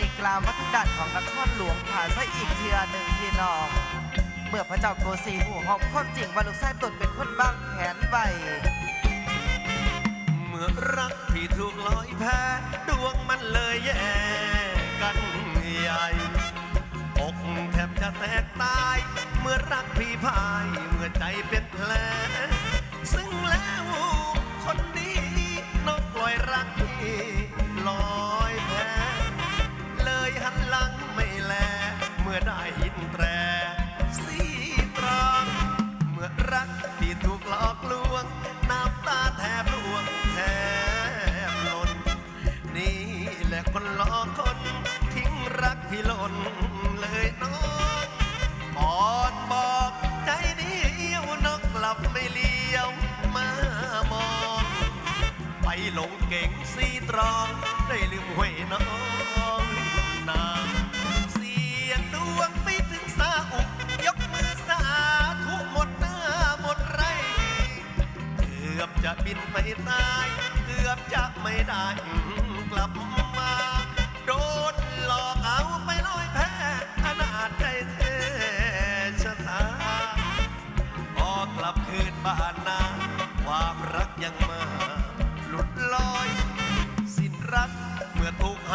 นี้กลาวมาทางด้านของนครหลวงผาซะอีกเทือหนึ่งพี่น้อง เมื่อพระเจ้าโกสีหูหอมความจริงว่าลูกชายตนเป็นคนบ้างแผนไวเมื่อรักที่ถูกลอยแพ้ดวงมันเลยแย่กันใหญ่อกแทบจะแตกตาย เมื่อรักพี่พาย เมื่อใจเป็นแผล นเลยน้องอ่อนบอกใจเดียวนกกลับไม่เลี้ยวมามอง ไปหลงเก่งสีตรอง ได้ลืมห้วยน้อง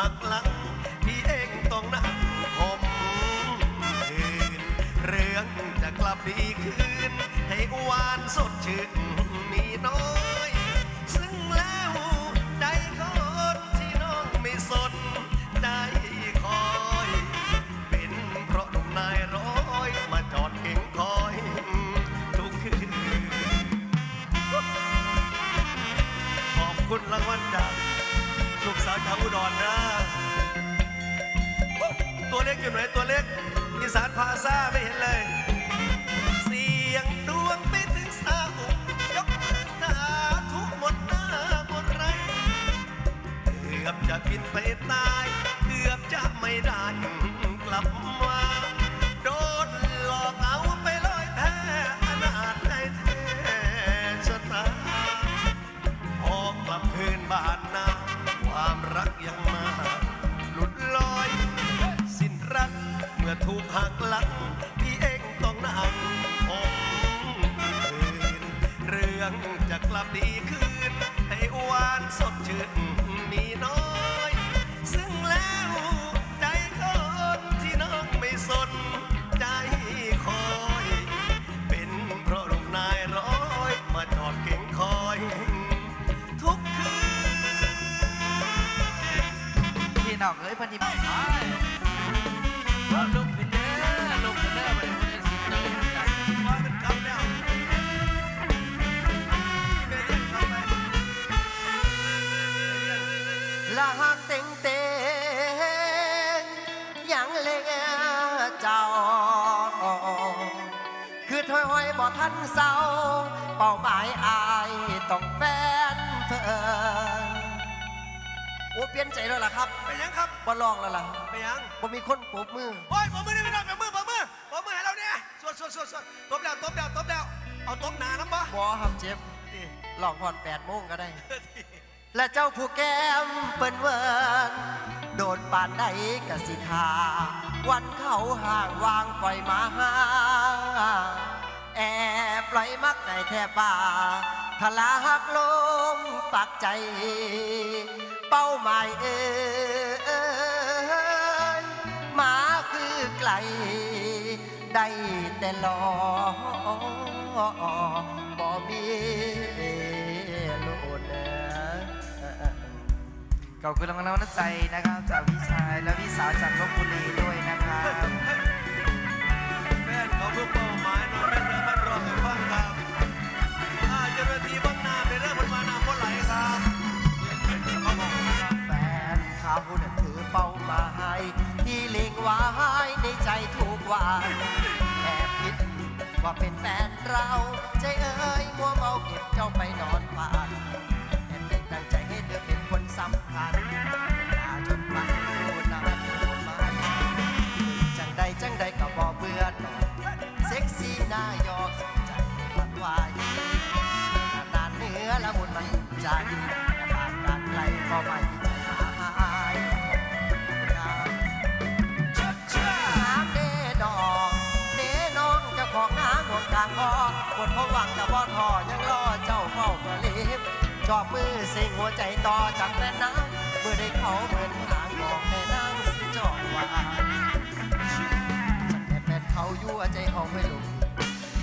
หักหลัง พี่เองต้องนั่งคมคืนเรื่องจะกลับดีคืน ให้หวานสดชื่นมีน้อย ซึ่งแล้วใจคนที่น้องไม่สนใจคอย เป็นเพราะหนุ่มนายร้อยมาจอดเก่งคอย ทุกคืน ขอบคุณรางวัลจากลูกสาวชาวอุดรนะ อยู่ไหนตัวเล็กอีสานพาซาไม่เห็นเลย เสียงดวงไปถึงสาอุยกมือสาธุหมดหน้าหมดไรเกือบจะบินไปตาย เกือบจะไม่ได้กลับมา มื่อถูกหักหลังพี่เองต้องนั่งคงคืนเรื่องจะกลับดีคืนให้หวานสดชื่นมีน้อย ซึ่งแล้วใจคนที่น้องไม่สนใจคอย เป็นเพราะลูกนายร้อยมาจอดเก่งคอยทุกคืนพี่น้องเอ้ยพันธิบลุกขึ้นเด้อ ลุกขึ้นเด้อไปคนได้สิบเด้อกันว่าเป็นคำแล้วแม่เลี้ยงเข้าไปแม่เลี้ยงลาหักเต็งเต็งยังเลงเจ้า คือถอยหอยบ่ทันเศร้า เป้าหมายอายต้องแฟนเธอ โอ้เปลี่ยนใจแล้วล่ะครับไปยังครับบ่ลองแล้วล่ะไปยังบ่มีคนปรบมือ โอ้ยปมมือได้ไหมน้องปมมือปมมือปมมือให้เราเนี่ยสวดสวดสวดสวดตบแล้วตบแล้วตบแล้วเอาตบหนาน้ำบ่บ่ครับเจ็บลองพอนแปดโมงก็ได้ และเจ้าผู้แก้มเปิ้นเวินโดดปานใดกะสิทา วันเขาห่างวางปล่อยมาหาแอบปล่อยมักในแทบป่าทะลาหักลมปักใจ เป้าหมายเอ้ยมาคือไกล ได้แต่รอบ่มีโลดนะขอบคุณรางวัลน้ำใจนะครับ จากพี่ชายและพี่สาวจากลบบุรีด้วยนะครับ แม่เขาเพื่อเป้าหมายนองแม่เดินมันรอให้ฟั ว่าเป็นแฟนเราใจเอ้ยมัวเมาเก็บเจ้าไปนอนฝันแอบยังตั้งใจให้เธอเป็นคนสำคัญ วังแต่บ่ทอยังรอเจ้าเฝ้าเพื่อลีบชอบมือสิงหัวใจต่อจากแม่น้ำเมื่อได้เขาเหมือนหางของแม่นางสิจอกหวานฉันแอบแม่เขายั่วใจเขาไม่ลุม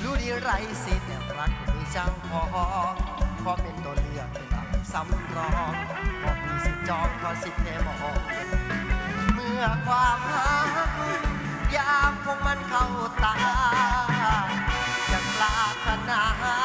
รู้ดีไรสิแต่รักมีจังพอพอเป็นตัวเลือกเป็นหลักสำรองพอมีสิทธิจองพอสิทธิ์แค่มองเมื่อความรักยามพวกมันเข้าตาา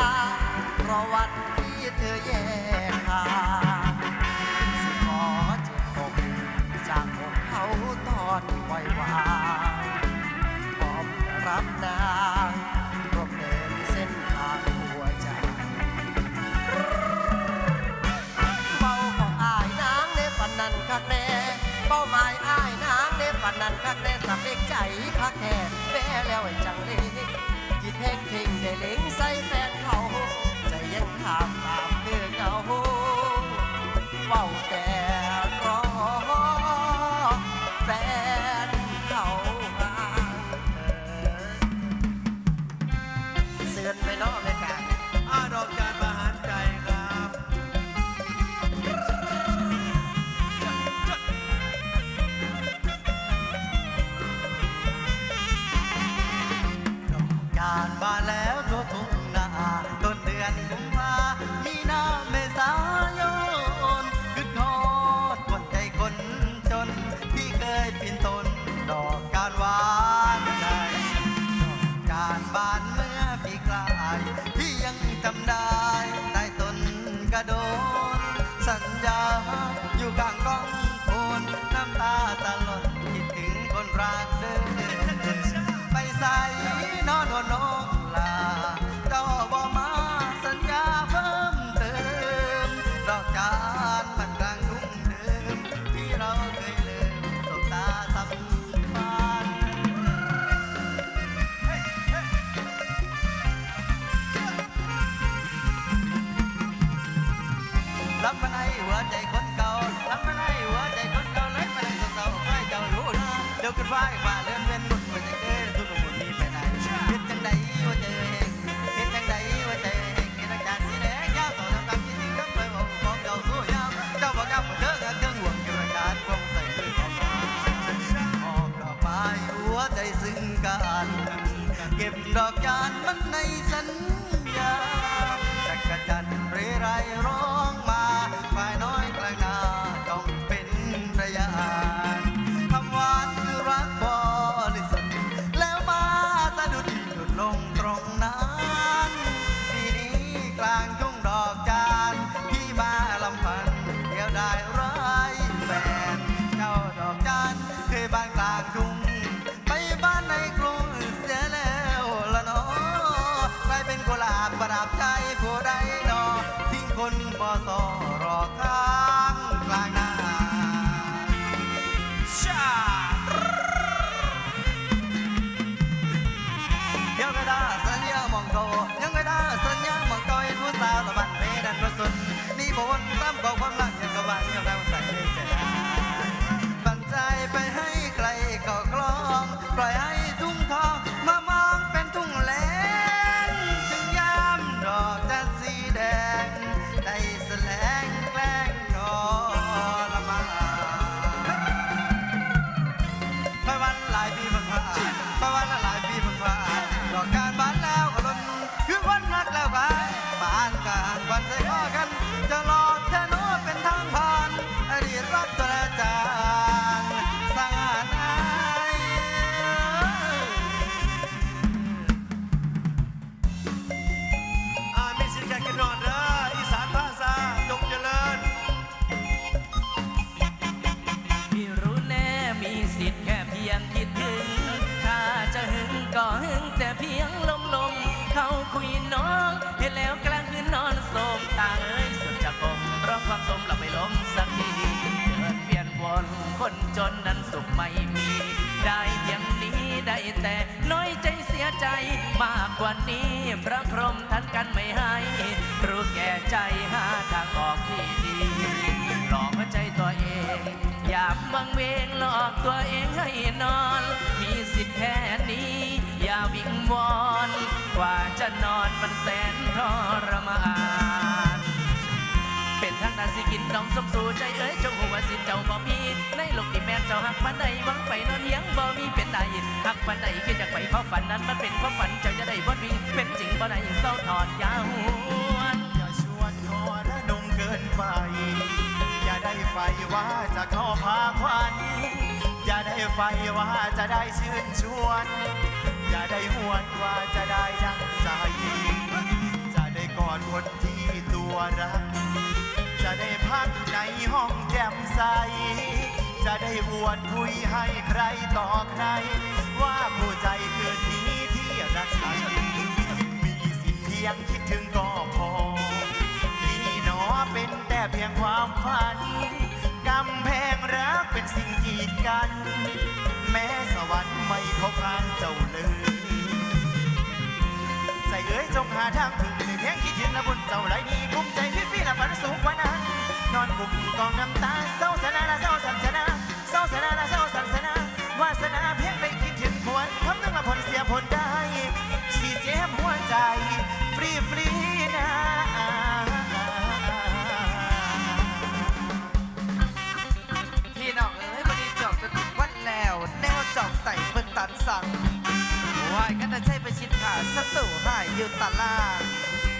ต้น วใจคนเก่ารับมาในหัวใจคนเก่าเลยมาในเศร้าๆไม่เจ้ารู้นะเดี๋ยวขึ้นฟ้าฟ้าเลื่อนเวียนหมุนหัวใจเกินทุกหมุนมีไปไหนเฮ็ดจังใดหัวใจเองเฮ็ดจังใดหัวใจเองเฮ็ดอาการสีแดงยาวต่อทำการคิดถึงกับไปบอกของเก่าสู้ยาวเจ้าบอกกับเธอกับเครื่องห่วงเกี่ยวกับการคงใส่คือของออกดอกไม้หัวใจซึ้งกันเก็บดอกจานมันในสัญ แล้ว ก็หึงแต่เพียงลมลมเขาคุยน้องเห็นแล้วกลางคืนนอนโศกตาเอ้ยสุดจะกลมร้องความสมเราไม่ล้มสักทีเดินเปลี่ยนวนคนจนนั้นสุขไม่มี ได้เพียงนี้ได้แต่น้อยใจเสียใจมากกว่านี้พระพรหมท่านกันไม่ให้ รู้แก่ใจหาทางออกที่ดีหลอกหัวใจตัวเอง อย่าบังเวงหลอกตัวเองให้นอน จะนอนมันแสนทรมาน เป็นทางนาสิกินน้องสมสู่ใจเอ้ยเจงหัวสิเจ้าบ่มีในโลกที่แม่เจ้าหักปันใดหวังไปนอนเฮียงบ่มีเป็นใดหักปันใดคิดอยากไปเข้าฝันนั้นมันเป็นความฝันเจ้าจะได้บนวิ่งเป็นจริงบ่ได้เศร้าถอดยาวนอย่าชวนทอระนมเกินไป อย่าได้ไฟว่าจะเข้าพาควันอย่าได้ไฟว่าจะได้ชื่นชวน อย่าได้หวนว่าจะได้ดังใจ จะได้กอดคนที่ตัวรัก จะได้พักในห้องแจ่มใส จะได้อวดคุยให้ใครต่อใคร ว่าผู้ใจคืนนี้ที่รักฉันมีสิเพียงคิดถึงก็พอนี่หนอเป็นแต่เพียงความฝันกำแพงรักเป็นสิ่งกีดกัน แม้สวรรค์ ทางถึงในเพียงคิดถึงนละบนเจ้าไรนี้กุ้มใจฟิฟี่ละฝันสูงกว่านั้นนอนกุมกองน้ำตาเศร้าสนาละเศร้าสันสนาเศร้าสนาละเศร้า ยอยู่ตาล่าง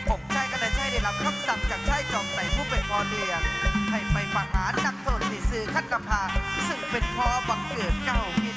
ผมชายกันนะใช่ได้รับคำสั่งจากชายจอมไต่ผู้เป็นพ่อเลี้ยงให้ไปประหารนักโทษที่ซื้อขั้นกำพาซึ่งเป็นพ่อบังเกิดเก้าพิน